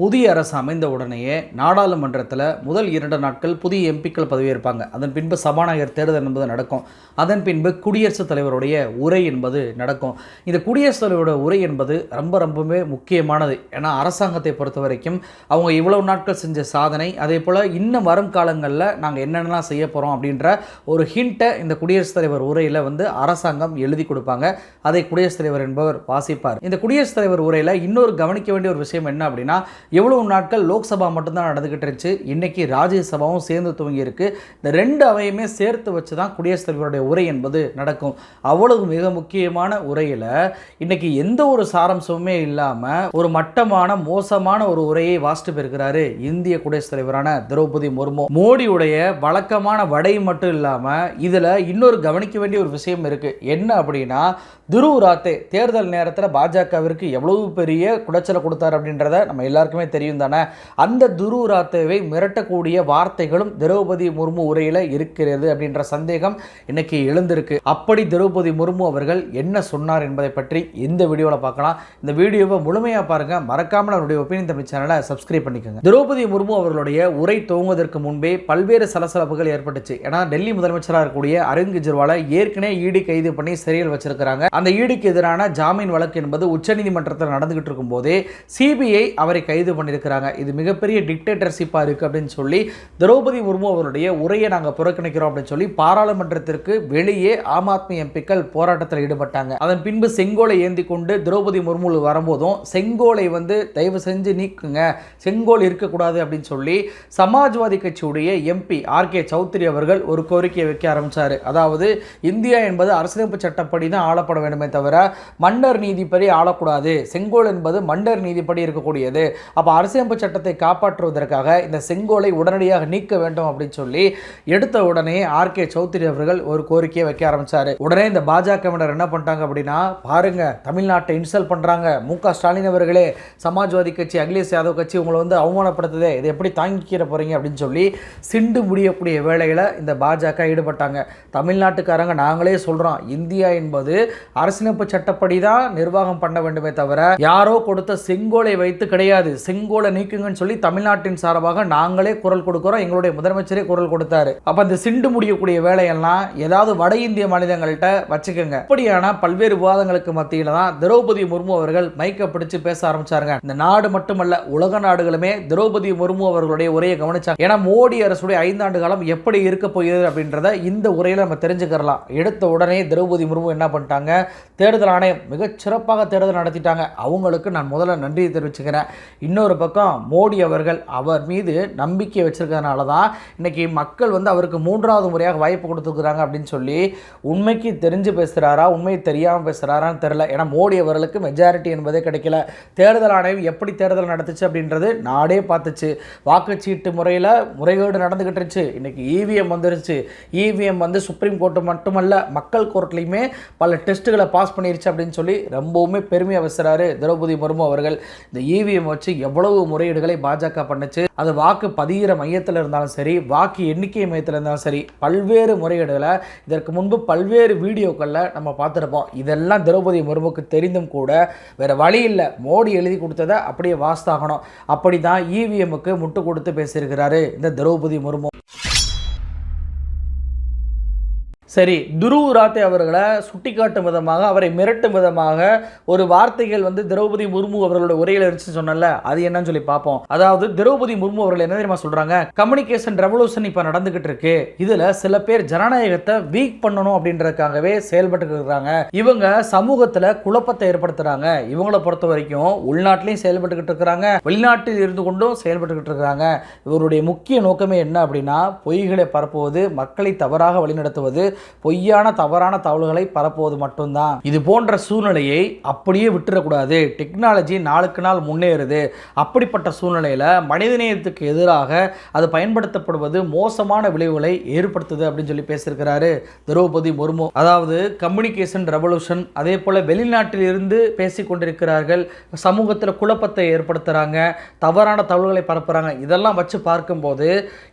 புதிய அரசு அமைந்த உடனேயே நாடாளுமன்றத்தில் முதல் இரண்டு நாட்கள் புதிய எம்பிக்கள் பதவியேற்பாங்க. அதன் பின்பு சபாநாயகர் தேர்தல் என்பது நடக்கும். அதன் பின்பு குடியரசுத் தலைவருடைய உரை என்பது நடக்கும். இந்த குடியரசுத் தலைவரோட உரை என்பது ரொம்ப ரொம்பவே முக்கியமானது. ஏன்னா அரசாங்கத்தை பொறுத்த வரைக்கும் அவங்க இவ்வளவு நாட்கள் செஞ்ச சாதனை அதே போல் இன்னும் வரும் காலங்களில் நாங்கள் என்னென்னலாம் செய்ய போகிறோம் அப்படின்ற ஒரு ஹிண்ட்டை இந்த குடியரசுத் தலைவர் உரையில் வந்து அரசாங்கம் எழுதி கொடுப்பாங்க. அதை குடியரசுத் தலைவர் என்பவர் வாசிப்பார். இந்த குடியரசுத் தலைவர் உரையில் இன்னொரு கவனிக்க வேண்டிய ஒரு விஷயம் என்ன அப்படின்னா எவ்வளவு நாட்கள் லோக்சபா மட்டும்தான் நடந்துகிட்டு இருந்துச்சு? இன்னைக்கு ராஜ்யசபாவும் சேர்ந்து துவங்கி இருக்கு. இந்த ரெண்டு அவையுமே சேர்த்து வச்சு தான் குடியரசுத் தலைவருடைய உரை என்பது நடக்கும். அவ்வளவு மிக முக்கியமான உரையில் இன்னைக்கு எந்த ஒரு சாரம்சமுமே இல்லாமல் ஒரு மட்டமான மோசமான ஒரு உரையை வாசிட்டு போயிருக்கிறாரு இந்திய குடியரசுத் தலைவரான திரௌபதி முர்மு. மோடியுடைய வழக்கமான வடை மட்டும் இல்லாமல் இதில் இன்னொரு கவனிக்க வேண்டிய ஒரு விஷயம் இருக்கு. என்ன அப்படின்னா துருவ் ராத்தே தேர்தல் நேரத்தில் பாஜகவிற்கு எவ்வளவு பெரிய குடைச்சலை கொடுத்தார் அப்படின்றத நம்ம எல்லாருக்குமே தெரியும் தானே? அந்த துருராத்தவை ராத்தேவை மிரட்டக்கூடிய வார்த்தைகளும் திரௌபதி முர்மு உரையில் இருக்கிறது அப்படின்ற சந்தேகம் இன்னைக்கு எழுந்திருக்கு. அப்படி திரௌபதி முர்மு அவர்கள் என்ன சொன்னார் என்பதை பற்றி இந்த வீடியோவில் பார்க்கலாம். இந்த வீடியோவை முழுமையாக பாருங்க. மறக்காமல் அவருடைய ஒப்பீனியன் தமிழ் சேனலை சப்ஸ்கிரைப் பண்ணிக்கோங்க. திரௌபதி முர்மு அவர்களுடைய உரை துவங்குவதற்கு முன்பே பல்வேறு சலசலப்புகள் ஏற்பட்டுச்சு. ஏன்னா டெல்லி முதலமைச்சராக இருக்கக்கூடிய அரவிந்த் கெஜ்ரிவாலை ஏற்கனவே ஈடி கைது பண்ணி சிறையில் வச்சிருக்கிறாங்க. அந்த ஈடிக்கு எதிரான ஜாமீன் வழக்கு என்பது உச்சநீதிமன்றத்தில் நடந்துகிட்டு இருக்கும் போதே சிபிஐ அவரை கைது இது பண்ணியிருக்கிறாங்க இது மிகப்பெரிய டிக்டேட்டர்ஷிப்பாக இருக்குது அப்படின்னு சொல்லி திரௌபதி முர்மு அவருடைய உரையை நாங்கள் புறக்கணிக்கிறோம் அப்படின்னு சொல்லி பாராளுமன்றத்திற்கு வெளியே ஆம் ஆத்மி எம்பிக்கள் போராட்டத்தில் ஈடுபட்டாங்க. அதன் பின்பு செங்கோலை ஏந்தி கொண்டு திரௌபதி முர்மு வரும்போதும் செங்கோலை வந்து தயவு செஞ்சு நீக்குங்க. செங்கோல் இருக்கக்கூடாது அப்படின்னு சொல்லி சமாஜ்வாதி கட்சியுடைய எம்பி ஆர் கே சௌத்ரி அவர்கள் ஒரு கோரிக்கையை வைக்க ஆரம்பித்தார் அதாவது இந்தியா என்பது அரசியலமைப்பு சட்டப்படி தான் ஆளப்பட வேண்டுமே தவிர மன்னர் நீதிப்படி ஆளக்கூடாது. செங்கோல் என்பது மன்னர் நீதிப்படி இருக்கக்கூடியது. அப்போ அரசியலமைப்பு சட்டத்தை காப்பாற்றுவதற்காக இந்த செங்கோலை உடனடியாக நீக்க வேண்டும் அப்படின்னு சொல்லி எடுத்த உடனே ஆர் கே சௌத்ரி அவர்கள் ஒரு கோரிக்கையை வைக்க ஆரம்பித்தார் உடனே இந்த பாஜகவினர் என்ன பண்ணிட்டாங்க அப்படின்னா பாருங்க தமிழ்நாட்டை இன்சல்ட் பண்ணுறாங்க மு க ஸ்டாலின் அவர்களே சமாஜ்வாதி கட்சி அகிலேஷ் யாதவ் கட்சி உங்களை வந்து அவமானப்படுத்துதே இதை எப்படி தாங்கிக்கிற போகிறீங்க அப்படின்னு சொல்லி சிண்டு முடியக்கூடிய வேலையில் இந்த பாஜக ஈடுபட்டாங்க. தமிழ்நாட்டுக்காரங்க நாங்களே சொல்கிறோம் இந்தியா என்பது அரசியலமைப்பு சட்டப்படி தான் நிர்வாகம் பண்ண வேண்டுமே தவிர யாரோ கொடுத்த செங்கோலை வைத்து கிடையாது. செங்கோலை நீக்குங்கன்னு சொல்லி தமிழ்நாட்டின் சார்பாக நாங்களே குரல் கொடுக்குறோம். எங்களுடைய முதலமைச்சரே குரல் கொடுத்தாரு. அப்ப இந்த சிண்டு முடியக்கூடிய வேலையெல்லாம் ஏதாவது வட இந்திய மாநிலங்கள்கிட்ட வச்சுக்கோங்க. இப்படியான பல்வேறு விவாதங்களுக்கு மத்தியில தான் திரௌபதி முர்மு அவர்கள் மைக்க பிடிச்சு பேச ஆரம்பிச்சாருங்க. இந்த நாடு மட்டுமல்ல உலக நாடுகளுமே திரௌபதி முர்மு அவர்களுடைய உரையை கவனிச்சாங்க. ஏன்னா மோடி அரசுடைய ஐந்தாண்டு காலம் எப்படி இருக்க போகிறது அப்படின்றத இந்த உரையில நம்ம தெரிஞ்சுக்கலாம் எடுத்த உடனே திரௌபதி முர்மு என்ன பண்ணிட்டாங்க? தேர்தல் ஆணையம் மிகச் சிறப்பாக தேர்தல் நடத்திட்டாங்க. அவங்களுக்கு நான் முதல்ல நன்றி தெரிவிச்சுக்கிறேன். இன்னொரு பக்கம் மோடி அவர்கள் அவர் மீது நம்பிக்கை வச்சிருக்கிறதுனால தான் இன்னைக்கு மக்கள் வந்து அவருக்கு மூன்றாவது முறையாக வாய்ப்பு கொடுத்துருக்குறாங்க அப்படின்னு சொல்லி உண்மைக்கு தெரிஞ்சு பேசுகிறாரா உண்மை தெரியாமல் பேசுகிறாரான்னு தெரில ஏன்னா மோடி அவர்களுக்கு மெஜாரிட்டி என்பதே கிடைக்கல. தேர்தல் ஆணையம் எப்படி தேர்தல் நடத்துச்சு அப்படின்றது நாடே பார்த்துச்சு. வாக்குச்சீட்டு முறையில் முறைகேடு நடந்துக்கிட்டு இருந்துச்சு. இன்றைக்கி இவிஎம் வந்துருச்சு. இவிஎம் வந்து சுப்ரீம் கோர்ட்டு மட்டுமல்ல மக்கள் கோர்ட்லையுமே பல டெஸ்ட்டுகளை பாஸ் பண்ணிருச்சு அப்படின்னு சொல்லி ரொம்பவுமே பெருமையாக பேசுகிறாரு திரௌபதி முர்மு அவர்கள். இந்த இவிஎம் வச்சு எவ்வளவு முறையீடுகளை பாஜக பண்ணுச்சு? அது வாக்கு பதிகிற மையத்தில் இருந்தாலும் சரி வாக்கு எண்ணிக்கை மையத்தில் இருந்தாலும் சரி பல்வேறு முறையீடுகளை இதற்கு முன்பு பல்வேறு வீடியோக்களில் நம்ம பார்த்துருப்போம். இதெல்லாம் திரௌபதி முர்முக்கு தெரிந்தும் கூட வேற வழி இல்லை. மோடி எழுதி கொடுத்ததை அப்படியே வாஸ்தாகணும். அப்படி தான் இவிஎம்முக்கு முட்டு கொடுத்து பேசியிருக்கிறாரு இந்த திரௌபதி முர்மு. சரி துருவ் ராத்தே அவர்களை சுட்டிக்காட்டும் விதமாக அவரை மிரட்டும் விதமாக ஒரு வார்த்தைகள் வந்து திரௌபதி முர்மு அவர்களோட உரையில் இருந்துச்சு சொன்னல அது என்னன்னு சொல்லி பார்ப்போம். அதாவது திரௌபதி முர்மு அவர்கள் என்ன தெரியுமா சொல்றாங்க? கம்யூனிகேஷன் ரெவல்யூஷன் இப்போ நடந்துகிட்டு இருக்கு. இதுல சில பேர் ஜனநாயகத்தை வீக் பண்ணணும் அப்படின்றதுக்காகவே செயல்பட்டு இருக்கிறாங்க இவங்க சமூகத்துல குழப்பத்தை ஏற்படுத்துறாங்க. இவங்களை பொறுத்த வரைக்கும் உள்நாட்டிலையும் செயல்பட்டுக்கிட்டு இருக்கிறாங்க. வெளிநாட்டில் இருந்து கொண்டும் செயல்பட்டுக்கிட்டு இருக்கிறாங்க. இவருடைய முக்கிய நோக்கமே என்ன அப்படின்னா பொய்களை பரப்புவது மக்களை தவறாக வழிநடத்துவது பொய்யான தவறான தகவல்களை பரப்புவது மட்டும்தான். இது போன்ற சூழ்நிலையை அப்படியே விட்டுறக்கூடாது. டெக்னாலஜி நாளுக்கு நாள் முன்னேறுது. அப்படிப்பட்ட சூழ்நிலையில் மனிதநேயத்துக்கு எதிராக அது பயன்படுத்தப்படுவது மோசமான விளைவுகளை ஏற்படுத்துது அப்படின்னு சொல்லி பேசியிருக்கிறாரு திரௌபதி முர்மு. அதாவது கம்யூனிகேஷன் ரெவல்யூஷன் அதே போல் வெளிநாட்டில் இருந்து பேசி கொண்டிருக்கிறார்கள். சமூகத்தில் குழப்பத்தை ஏற்படுத்துகிறாங்க தவறான தகவல்களை பரப்புகிறாங்க இதெல்லாம் வச்சு பார்க்கும்போது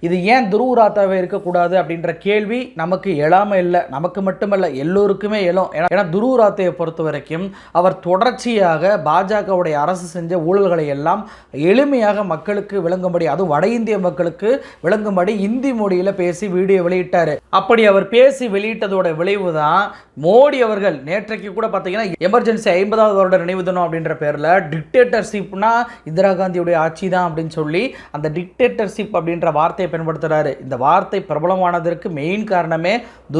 இது ஏன் துருவுராத்தாவே இருக்கக்கூடாது அப்படின்ற கேள்வி நமக்கு எழாமல் மட்டுமே இல்லை நமக்கு மட்டுமல்ல எல்லோருக்குமே எழும் ஏன்னா ஏன்னா துருவராத்தையை பொறுத்த வரைக்கும் அவர் தொடர்ச்சியாக பாஜகவுடைய அரசு செஞ்ச ஊழல்களை எல்லாம் எளிமையாக மக்களுக்கு விளங்கும்படி அதுவும் வட இந்திய மக்களுக்கு விளங்கும்படி இந்தி மொழியில் பேசி வீடியோ வெளியிட்டார். அப்படி அவர் பேசி வெளியிட்டதோட விளைவு தான் மோடி அவர்கள். நேற்றைக்கு கூட பார்த்தீங்கன்னா எமர்ஜென்சி ஐம்பதாவது வருட நினைவு தினம் அப்படின்ற பேரில் டிக்டேட்டர்ஷிப்னா இந்திரா காந்தியுடைய ஆட்சி தான் அப்படின்னு சொல்லி அந்த டிக்டேட்டர்ஷிப் அப்படின்ற வார்த்தையை பயன்படுத்துகிறாரு இந்த வார்த்தை பிரபலமானதற்கு மெயின் காரணமே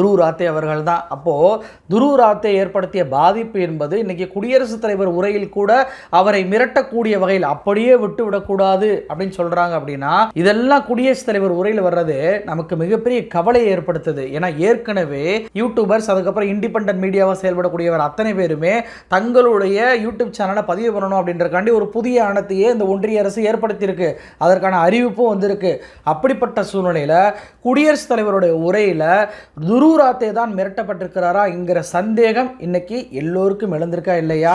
துருவ ராத்தே அவர்கள் தான் அப்போது துருவ ராத்தே ஏற்படுத்திய பாதிப்பு என்பது இன்றைக்கி குடியரசுத் தலைவர் உரையில் கூட அவரை மிரட்டக்கூடிய வகையில் அப்படியே விட்டு விடக்கூடாது அப்படின்னு சொல்கிறாங்க அப்படின்னா இதெல்லாம் குடியரசுத் தலைவர் உரையில் வர்றது நமக்கு மிகப்பெரிய கவலையை ஏற்படுத்துது. ஏன்னா ஏற்கனவே யூடியூபர்ஸ் அதுக்கப்புறம் இண்டிபெண்ட் மீடியாவாக செயல்படக்கூடியவர் அத்தனை பேருமே தங்களுடைய யூடியூப் சேனலை பதிவு பண்ணணும் அப்படின்றக்காண்டி ஒரு புதிய ஆணத்தையே இந்த ஒன்றிய அரசு ஏற்படுத்தியிருக்கு. அதற்கான அறிவிப்பும் வந்திருக்கு. அப்படிப்பட்ட சூழ்நிலையில் குடியரசுத் தலைவருடைய உரையில் துருராத்தே தான் மிரட்டப்பட்டிருக்கிறாரா என்கிற சந்தேகம் இன்னைக்கு எல்லோருக்கும் எழுந்திருக்கா இல்லையா?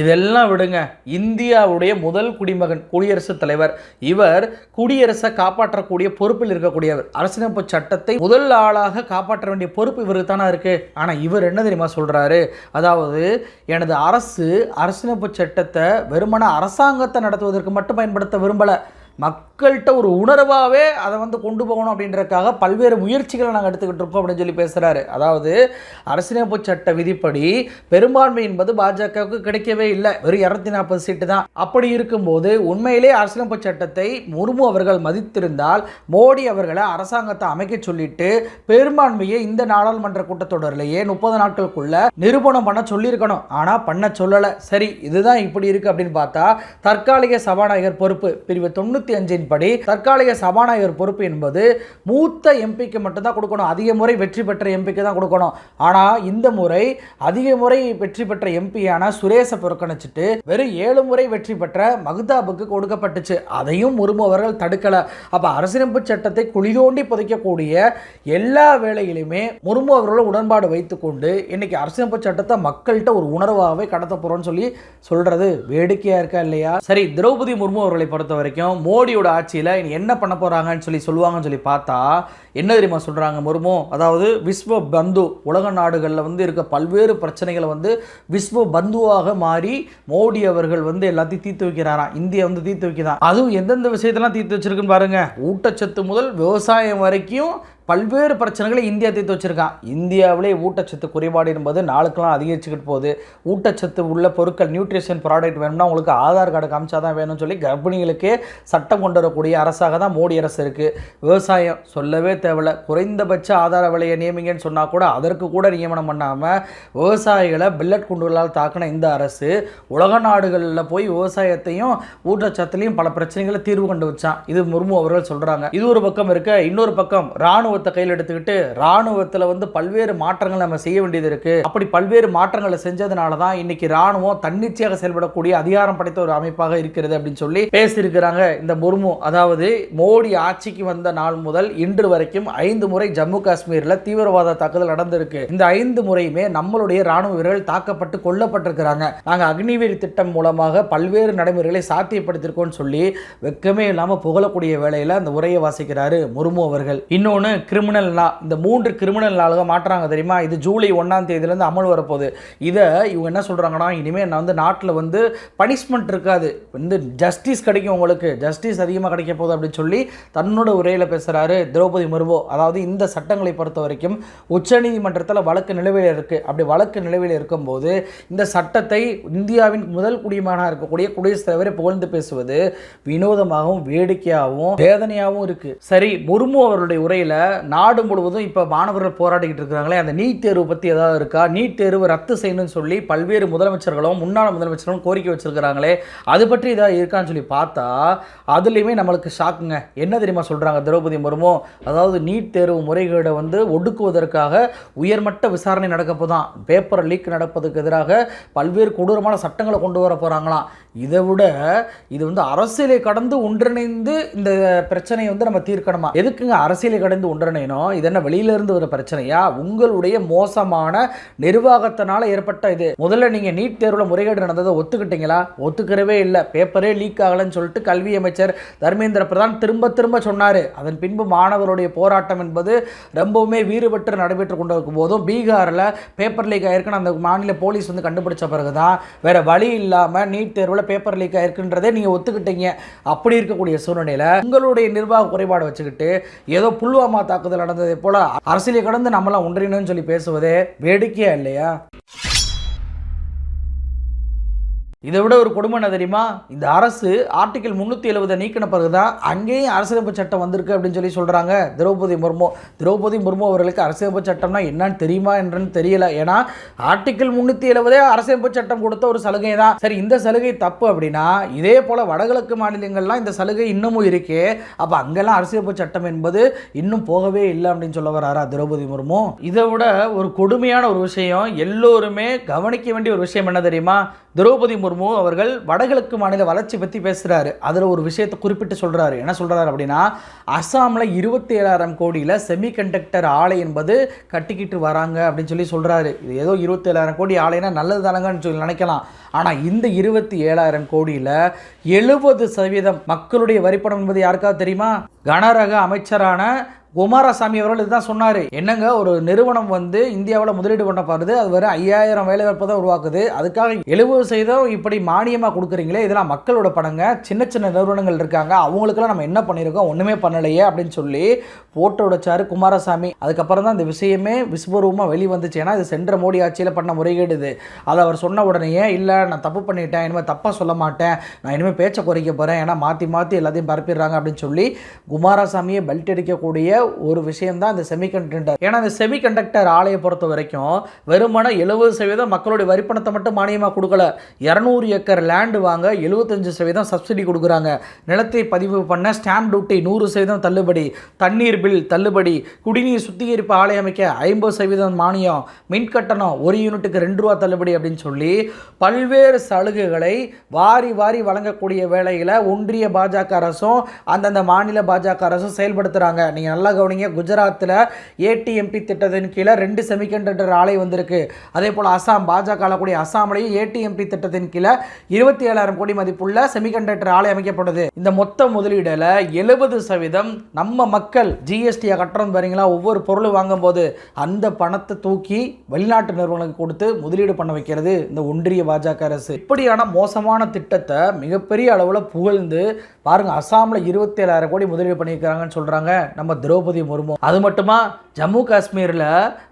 இதெல்லாம் விடுங்க. இந்தியாவுடைய முதல் குடிமகன் குடியரசுத் தலைவர். இவர் குடியரசை காப்பாற்றக்கூடிய பொறுப்பில் இருக்கக்கூடியவர். அரசியலமைப்பு சட்டத்தை முதல் ஆளாக காப்பாற்ற வேண்டிய பொறுப்பு இவருக்கு தானே இருக்கு. ஆனால் இவர் என்ன தெரியுமா சொல்றாரு? அதாவது எனது அரசு அரசியலமைப்பு சட்டத்தை வெறுமன அரசாங்கத்தை நடத்துவதற்கு மட்டும் பயன்படுத்த விரும்பலை. மக்கள்கிட்ட ஒரு உணர்வாகவே அதை வந்து கொண்டு போகணும் அப்படின்றதுக்காக பல்வேறு முயற்சிகளை நாங்கள் எடுத்துக்கிட்டு இருக்கோம் அப்படின்னு சொல்லி பேசுகிறாரு அதாவது அரசியலமைப்பு சட்ட விதிப்படி பெரும்பான்மை என்பது பாஜகவுக்கு கிடைக்கவே இல்லை. வெறும் இரநூத்தி நாற்பது சீட்டு தான். அப்படி இருக்கும்போது உண்மையிலே அரசியலமைப்பு சட்டத்தை முர்மு அவர்கள் மதித்திருந்தால் மோடி அவர்களை அரசாங்கத்தை அமைக்க சொல்லிட்டு பெரும்பான்மையை இந்த நாடாளுமன்ற கூட்டத்தொடரிலேயே முப்பது நாட்களுக்குள்ள நிரூபணம் பண்ண சொல்லியிருக்கணும். ஆனால் பண்ண சொல்லலை. சரி இதுதான் இப்படி இருக்குது அப்படின்னு பார்த்தா தற்காலிக சபாநாயகர் பொறுப்பு. பிரிவு தொண்ணூற்றி அஞ்சின் படி தற்காலிக சபாநாயகர் பொறுப்பு என்பது மூத்த எம்பிக்கு மட்டும்தான் கொடுக்கணும். அதிக முறை வெற்றி பெற்ற எம்பிக்கு தான் கொடுக்கணும். ஆனால் இந்த முறை அதிக முறை வெற்றி பெற்ற எம்பியான சுரேஷை புறக்கணிச்சிட்டு வெறும் ஏழு முறை வெற்றி பெற்ற மகுதாபுக்கு கொடுக்கப்பட்டுச்சு. அதையும் முர்மு அவர்கள் தடுக்கலை. அப்போ அரசியலமைப்பு சட்டத்தை குளிதோண்டி புதைக்கக்கூடிய எல்லா வேலையிலுமே முர்மு அவர்கள் உடன்பாடு வைத்துக்கொண்டு இன்னைக்கு அரசியலமைப்பு சட்டத்தை மக்கள்கிட்ட ஒரு உணர்வாகவே கடத்த போகிறோம்னு சொல்லி சொல்றது வேடிக்கையாக இருக்கா இல்லையா? சரி திரௌபதி முர்மு அவர்களை பொறுத்த வரைக்கும் மோடியோட ஆட்சியில் என்ன பண்ண போகிறாங்கன்னு சொல்லி சொல்லுவாங்கன்னு சொல்லி பார்த்தா என்ன தெரியுமா சொல்கிறாங்க முர்மு? அதாவது விஸ்வ பந்து உலக நாடுகளில் வந்து இருக்க பல்வேறு பிரச்சனைகளை வந்து விஸ்வ பந்துவாக மாறி மோடி அவர்கள் வந்து எல்லாத்தையும் தீர்த்து வைக்கிறாராம். இந்தியா வந்து தீர்த்து வைக்கிறான் அதுவும் எந்தெந்த விஷயத்தெல்லாம் தீர்த்து வச்சிருக்குன்னு பாருங்க. ஊட்டச்சத்து முதல் விவசாயம் வரைக்கும் பல்வேறு பிரச்சனைகளை இந்தியா தீர்த்து வச்சுருக்கான் இந்தியாவிலே ஊட்டச்சத்து குறைபாடு என்பது நாளுக்கெல்லாம் அதிகரிச்சுக்கிட்டு போகுது. ஊட்டச்சத்து உள்ள பொருட்கள் நியூட்ரிஷன் ப்ராடக்ட் வேணும்னா உங்களுக்கு ஆதார் கார்டு காமிச்சா தான் வேணும்னு சொல்லி கர்ப்பிணிகளுக்கே சட்டம் கொண்டு வரக்கூடிய அரசாக தான் மோடி அரசு இருக்குது விவசாயம் சொல்லவே தேவையில்ல. குறைந்தபட்ச ஆதார விலையை நியமிங்கன்னு சொன்னால் கூட அதற்கு கூட நியமனம் பண்ணாமல் விவசாயிகளை பில்லட் குண்டுகளால் தாக்கின இந்த அரசு உலக நாடுகளில் போய் விவசாயத்தையும் ஊட்டச்சத்துலையும் பல பிரச்சனைகளை தீர்வு கண்டு வச்சான். இது முர்மு அவர்கள் சொல்கிறாங்க இது ஒரு பக்கம் இருக்க இன்னொரு பக்கம் ராணுவத்தை கையில் எடுத்துக்கிட்டு ராணுவத்தில் வந்து பல்வேறு மாற்றங்கள் நம்ம செய்ய வேண்டியது இருக்குது அப்படி பல்வேறு மாற்றங்களை செஞ்சதுனால தான் இன்னைக்கு ராணுவம் தன்னிச்சையாக செயல்படக்கூடிய அதிகாரம் படைத்த ஒரு அமைப்பாக இருக்கிறது அப்படின்னு சொல்லி பேசியிருக்கிறாங்க இந்த முர்மு. அதாவது மோடி ஆட்சிக்கு வந்த நாள் முதல் இன்று வரைக்கும் ஐந்து முறை ஜம்மு காஷ்மீரில் தீவிரவாத தாக்குதல் நடந்திருக்கு. இந்த ஐந்து முறையுமே நம்மளுடைய ராணுவ வீரர்கள் தாக்கப்பட்டு கொல்லப்பட்டிருக்கிறாங்க. நாங்கள் அக்னிவீர் திட்டம் மூலமாக பல்வேறு நடைமுறைகளை சாத்தியப்படுத்திருக்கோம்னு சொல்லி வெக்கமே இல்லாமல் புகழக்கூடிய வேலையில் அந்த உரையை வாசிக்கிறாரு முர்மு அவர்கள். இன்னொன்று கிரிமினல் லா இந்த மூன்று கிரிமினல் லாக மாற்றுறாங்க தெரியுமா? இது ஜூலை ஒன்றாம் தேதியிலேருந்து அமல் வரப்போகுது. இதை இவங்க என்ன சொல்கிறாங்கன்னா இனிமேல் நான் வந்து நாட்டில் வந்து பனிஷ்மெண்ட் இருக்காது. வந்து ஜஸ்டிஸ் கிடைக்கும் உங்களுக்கு. ஜஸ்டிஸ் அதிகமாக கிடைக்க போகுது அப்படின்னு சொல்லி தன்னோட உரையில் பேசுகிறாரு திரௌபதி முர்மு அதாவது இந்த சட்டங்களை பொறுத்த வரைக்கும் உச்சநீதிமன்றத்தில் வழக்கு நிலுவையில் இருக்குது அப்படி வழக்கு நிலுவையில் இருக்கும்போது இந்த சட்டத்தை இந்தியாவின் முதல் குடிமகனாக இருக்கக்கூடிய குடியரசுத் தலைவரை புகழ்ந்து பேசுவது வினோதமாகவும் வேடிக்கையாகவும் வேதனையாகவும் இருக்குது சரி முர்மு அவருடைய உரையில் நாடு முழுவதும் இப்போ மாணவர்கள் போராடிக்கிட்டு இருக்கிறாங்களே அந்த நீட் தேர்வு பற்றி ஏதாவது இருக்கா? நீட் தேர்வு ரத்து செய்யணும்னு சொல்லி பல்வேறு முதலமைச்சர்களும் முன்னாள் முதலமைச்சர்களும் கோரிக்கை வச்சிருக்கிறாங்களே அது பற்றி ஏதாவது இருக்கான்னு சொல்லி பார்த்தா அதுலேயுமே நம்மளுக்கு ஷாக்குங்க என்ன தெரியுமா சொல்கிறாங்க திரௌபதி முர்மு? அதாவது நீட் தேர்வு முறைகேடை வந்து ஒடுக்குவதற்காக உயர்மட்ட விசாரணை நடக்கப்போ தான் பேப்பர் லீக் நடப்பதுக்கு எதிராக பல்வேறு கொடூரமான சட்டங்களை கொண்டு வர போகிறாங்களாம் இதை விட இது வந்து அரசியலை கடந்து ஒன்றிணைந்து இந்த பிரச்சனையை வந்து நம்ம தீர்க்கணுமா? எதுக்குங்க அரசியலை கடந்து ஒன்றிணையணும்? இது என்ன வெளியிலேருந்து வர பிரச்சனையா? உங்களுடைய மோசமான நிர்வாகத்தினால ஏற்பட்ட இது. முதல்ல நீங்கள் நீட் தேர்வில் முறைகேடு நடந்ததை ஒத்துக்கிட்டீங்களா? ஒத்துக்கிறவே இல்லை. பேப்பரே லீக் ஆகலைன்னு சொல்லிட்டு கல்வி அமைச்சர் தர்மேந்திர பிரதான் திரும்ப திரும்ப சொன்னார். அதன் பின்பு மாணவருடைய போராட்டம் என்பது ரொம்பவுமே வீறுபட்டு நடைபெற்று கொண்டிருக்கும் போதும் பீகாரில் பேப்பர் லீக் ஆயிருக்குன்னு அந்த மாநில போலீஸ் வந்து கண்டுபிடிச்ச பிறகு தான் வேற வழி இல்லாமல் நீட் தேர்வில் பேப்பர் லீக் ஆயிருக்குன்றதே நீங்கள் ஒத்துக்கிட்டீங்க. அப்படி இருக்கக்கூடிய சூழ்நிலையில் உங்களுடைய நிர்வாக குறைபாடு வச்சுக்கிட்டு ஏதோ புல்வாமா தாக்குதல் நடந்ததை போல அரசியலை கடந்து நம்மளாம் ஒன்றினு சொல்லி பேசுவதே வேடிக்கையா இல்லையா? இதை விட ஒரு கொடுமை என்ன தெரியுமா? இந்த அரசு ஆர்டிகல் முந்நூற்றி எழுபதை நீக்கின பிறகு தான் அங்கேயும் அரசியலமைப்பு சட்டம் வந்திருக்கு அப்படின்னு சொல்லி சொல்கிறாங்க திரௌபதி முர்மு திரௌபதி முர்மு அவர்களுக்கு அரசியலமைப்பு சட்டம்னா என்னன்னு தெரியுமா என்றுன்னு தெரியல. ஏன்னா ஆர்டிகல் முந்நூற்றி எழுபதே அரசியலமைப்பு சட்டம் கொடுத்த ஒரு சலுகை தான் சரி இந்த சலுகை தப்பு அப்படின்னா இதே போல் வடகிழக்கு மாநிலங்கள்லாம் இந்த சலுகை இன்னமும் இருக்கே. அப்போ அங்கெல்லாம் அரசியலமைப்பு சட்டம் என்பது இன்னும் போகவே இல்லை அப்படின்னு சொல்ல வராரா திரௌபதி முர்மு? இதை விட ஒரு கொடுமையான ஒரு விஷயம் எல்லோருமே கவனிக்க வேண்டிய ஒரு விஷயம் என்ன தெரியுமா? திரௌபதி முர்மு அவர்கள் வடகிழக்கு மாநில வளர்ச்சி பற்றி பேசுகிறாரு அதில் ஒரு விஷயத்தை குறிப்பிட்டு சொல்கிறாரு என்ன சொல்கிறாரு அப்படின்னா அஸ்ஸாமில் இருபத்தி ஏழாயிரம் கோடியில் செமிகண்டக்டர் ஆலை என்பது கட்டிக்கிட்டு வராங்க அப்படின்னு சொல்லி சொல்கிறாரு இது ஏதோ இருபத்தி ஏழாயிரம் கோடி ஆலைனா நல்லது தானங்கன்னு சொல்லி நினைக்கலாம். ஆனால் இந்த இருபத்தி ஏழாயிரம் கோடியில் எழுபது சதவீதம் மக்களுடைய வரிப்பணம் என்பது யாருக்காவது தெரியுமா? கனரக அமைச்சரான குமாரசாமி அவர்கள் இதுதான் சொன்னார். என்னங்க ஒரு நிறுவனம் வந்து இந்தியாவில் முதலீடு பண்ண பாருது அது வரை ஐயாயிரம் வேலை வாய்ப்பு தான் உருவாக்குது அதுக்காக எழுபது சதவீதம் இப்படி மானியமாக கொடுக்குறீங்களே இதெல்லாம் மக்களோட பணங்க சின்ன சின்ன நிறுவனங்கள் இருக்காங்க அவங்களுக்கெல்லாம் நம்ம என்ன பண்ணியிருக்கோம் ஒன்றுமே பண்ணலையே அப்படின்னு சொல்லி போட்டு உடைச்சார் குமாரசாமி. அதுக்கப்புறம் தான் இந்த விஷயமே விஸ்வரூபமாக வெளி வந்துச்சு ஏன்னா இது சென்ற மோடி ஆட்சியில் பண்ண முறைகேடு இது அதை அவர் சொன்ன உடனேயே இல்லை நான் தப்பு பண்ணிட்டேன் இனிமேல் தப்பாக சொல்ல மாட்டேன் நான் இனிமேல் பேச்சை குறைக்க போகிறேன் ஏன்னா மாற்றி மாற்றி எல்லாத்தையும் பரப்பிடுறாங்க அப்படின்னு சொல்லி குமாரசாமியை பெல்ட் அடிக்கக்கூடிய ஒரு விஷயம் தான் இந்த செமிகண்டக்டர் ஏன்னா இந்த செமிகண்டக்டர் ஆலையை பொறுத்த வரைக்கும் வெறுமன எழுபது சதவீதம் மக்களுடைய வரிப்பணத்தை மட்டும் மானியமாக கொடுக்கல. இரநூறு ஏக்கர் லேண்டு வாங்க எழுபத்தஞ்சு சதவீதம் சப்சிடி கொடுக்குறாங்க. நிலத்தை பதிவு பண்ண ஸ்டாம்ப் டியூட்டி நூறு சதவீதம் தள்ளுபடி தண்ணீர் பில் தள்ளுபடி குடிநீர் சுத்திகரிப்பு ஆலை அமைக்க ஐம்பது சதவீதம் மானியம் மின் கட்டணம் ஒரு யூனிட்டுக்கு ரெண்டு ரூபா தள்ளுபடி அப்படின்னு சொல்லி பல்வேறு சலுகைகளை வாரி வாரி வழங்கக்கூடிய வேளையில் ஒன்றிய பாஜக அரசும் அந்தந்த மாநில பாஜக அரசும் செயல்படுத்துகிறாங்க நீங்கள் நல்லா கவனிங்க. குஜராத்தில் ஏடிஎம்பி திட்டத்தின் கீழே ரெண்டு செமிகண்டக்டர் ஆலை வந்திருக்கு. அதே போல் அசாம் பாஜக ஆளக்கூடிய அசாம்லையும் ஏடிஎம்பி திட்டத்தின் கீழே இருபத்தி ஏழாயிரம் கோடி மதிப்புள்ள செமிகண்டக்டர் ஆலை அமைக்கப்படுது இந்த மொத்த முதலீடில் எழுபது சதவீதம் நம்ம மக்கள் ஜிஎஸ்டியை கட்டுறோம் பாருங்களா ஒவ்வொரு பொருள் வாங்கும்போது அந்த பணத்தை தூக்கி வெளிநாட்டு நிறுவனங்களுக்கு கொடுத்து முதலீடு பண்ண வைக்கிறது இந்த ஒன்றிய பாஜக அரசு. இப்படியான மோசமான திட்டத்தை மிகப்பெரிய அளவில் புகழ்ந்து பாருங்க அசாமில் இருபத்தி ஏழாயிரம் கோடி முதலீடு பண்ணியிருக்கிறாங்கன்னு சொல்கிறாங்க நம்ம திரௌபதி முர்மு அது மட்டுமா? ஜம்மு காஷ்மீரில்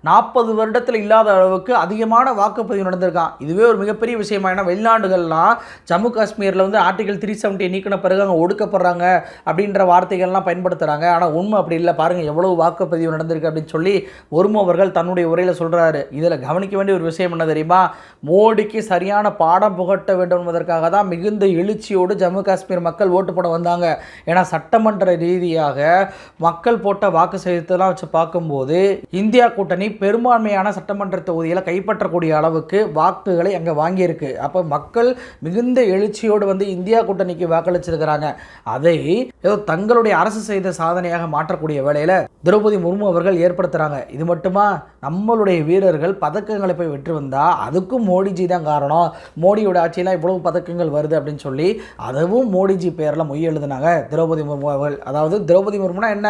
நாற்பது வருடத்தில் இல்லாத அளவுக்கு அதிகமான வாக்குப்பதிவு நடந்திருக்கான். இதுவே ஒரு மிகப்பெரிய விஷயமா? ஏன்னா வெளிநாடுகள்லாம் ஜம்மு காஷ்மீரில் வந்து ஆர்டிகல் த்ரீ செவன்ட்டி நீக்கின பிறகு அங்கே ஒடுக்கப்படுறாங்க அப்படின்ற வார்த்தைகள்லாம் பயன்படுத்துகிறாங்க ஆனால் உண்மை அப்படி இல்லை. பாருங்கள் எவ்வளவு வாக்குப்பதிவு நடந்திருக்கு அப்படின்னு சொல்லி முர்மு அவர்கள் தன்னுடைய உரையில் சொல்கிறாரு இதில் கவனிக்க வேண்டிய ஒரு விஷயம் என்ன தெரியுமா? மோடிக்கு சரியான பாடம் புகட்ட வேண்டும் என்பதற்காக தான் மிகுந்த எழுச்சியோடு ஜம்மு காஷ்மீர் மக்கள் ஓட்டு போட வந்தாங்க. ஏன்னா சட்டமன்ற ரீதியாக மக்கள் போட்ட வாக்கு சதவீதத்தெல்லாம் வச்சு பார்க்கும்போது இந்தியா கூட்டணி பெரும்பான்மையான சட்டமன்ற தொகுதிகளை கைப்பற்றக்கூடிய அளவுக்கு வாக்குகளை அங்கே வாங்கியிருக்கு. அப்போ மக்கள் மிகுந்த எழுச்சியோடு வந்து இந்தியா கூட்டணிக்கு வாக்களிச்சிருக்கிறாங்க. அதை ஏதோ தங்களுடைய அரசு செய்த சாதனையாக மாற்றக்கூடிய வேலையில் திரௌபதி முர்மு அவர்கள் ஏற்படுத்துகிறாங்க இது மட்டுமா? நம்மளுடைய வீரர்கள் பதக்கங்களை போய் வெற்றி வந்தால் அதுக்கும் மோடிஜி தான் காரணம். மோடியோட ஆட்சியில் இவ்வளவு பதக்கங்கள் வருது அப்படின்னு சொல்லி அதுவும் மோடிஜி பேரில் மொய் எழுதினாங்க திரௌபதி முர்மு அவர்கள். அதாவது திரௌபதி முர்முனா என்ன?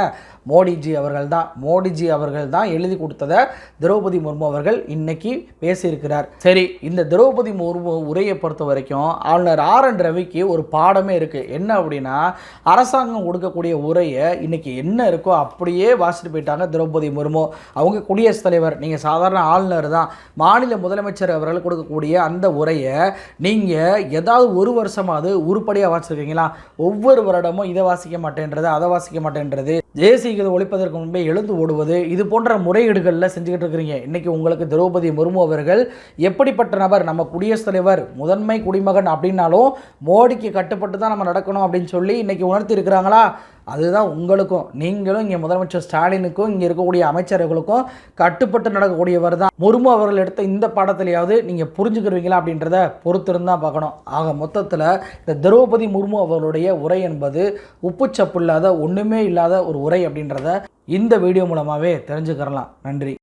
மோடிஜி அவர்கள் தான் மோடிஜி அவர்கள் தான் எழுதி கொடுத்ததை திரௌபதி முர்மு அவர்கள் இன்னைக்கு பேசியிருக்கிறார். சரி இந்த திரௌபதி முர்மு உரையை பொறுத்த வரைக்கும் ஆளுநர் ஆர் என் ரவிக்கு ஒரு பாடமே இருக்குது என்ன அப்படின்னா அரசாங்கம் கொடுக்கக்கூடிய உரையை இன்னைக்கு என்ன இருக்கோ அப்படியே வாசிட்டு போயிட்டாங்க திரௌபதி முர்மு. அவங்க குடியரசுத் தலைவர் நீங்கள் சாதாரண ஆளுநர் தான். மாநில முதலமைச்சர் அவர்கள் கொடுக்கக்கூடிய அந்த உரையை நீங்கள் ஏதாவது ஒரு வருஷமாவது உருப்படியாக வாசிச்சிருக்கீங்களா? ஒவ்வொரு வருடமும் இதை வாசிக்க மாட்டேன்றது அதை வாசிக்க மாட்டேன்றது. தேசிய ஒழிப்பதற்கு முன்பே எழுந்து ஓடுவது இது போன்ற முறையீடுகளில் செஞ்சுக்கிட்டு இருக்கிறீங்க. இன்னைக்கு உங்களுக்கு திரௌபதி முர்மு அவர்கள் எப்படிப்பட்ட நபர்? நம்ம குடியரசுத் தலைவர் முதன்மை குடிமகன் அப்படின்னாலும் மோடிக்கு கட்டுப்பட்டு தான் நம்ம நடக்கணும் அப்படின்னு சொல்லி இன்றைக்கி உணர்த்தி இருக்கிறாங்களா அதுதான் உங்களுக்கும் நீங்களும் இங்கே முதலமைச்சர் ஸ்டாலினுக்கும் இங்கே இருக்கக்கூடிய அமைச்சர்களுக்கும் கட்டுப்பட்டு நடக்கக்கூடியவர் தான். முர்மு அவர்கள் எடுத்த இந்த பாடத்திலேயாவது நீங்கள் புரிஞ்சுக்கிருவீங்களா அப்படின்றத பொறுத்திருந்தா பார்க்கணும். ஆக மொத்தத்தில் இந்த திரௌபதி முர்மு அவர்களுடைய உரை என்பது உப்புச்சப்பு இல்லாத ஒன்றுமே இல்லாத ஒரு உரை அப்படின்றத இந்த வீடியோ மூலமாகவே தெரிஞ்சுக்கிறலாம். நன்றி.